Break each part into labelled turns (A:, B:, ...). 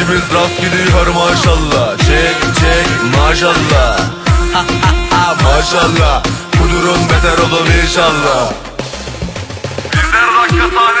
A: İşimiz rast gidiyor maşallah. Çek çek maşallah. Maşallah. Bu durum beter olur inşallah. Bizler dakika sahne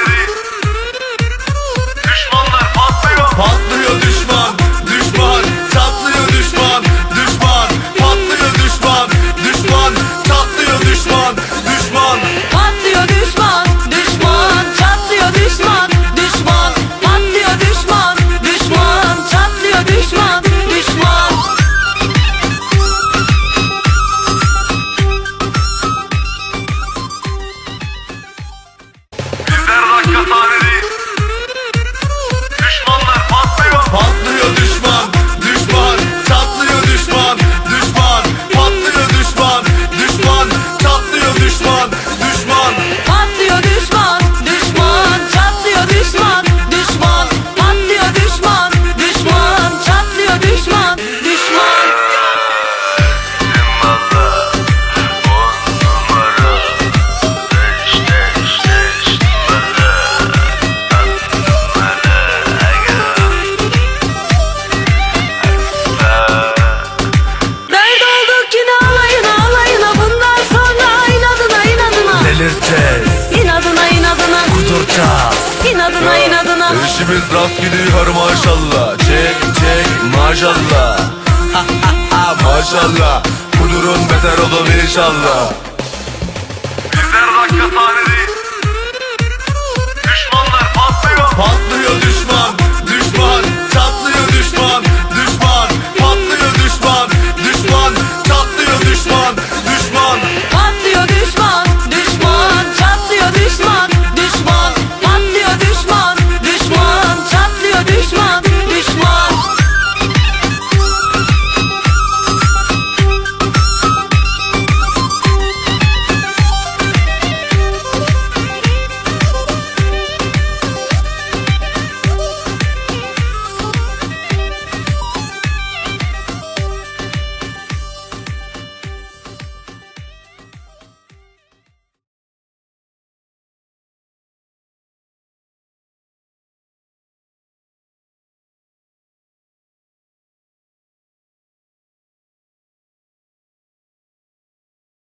B: Kuduracağız
C: İnadına inadına.
A: İşimiz rast gidiyor maşallah. Çek çek maşallah. Ha, ha, ha, Maşallah. Bu durum beter olur inşallah. Bizler dakika sahne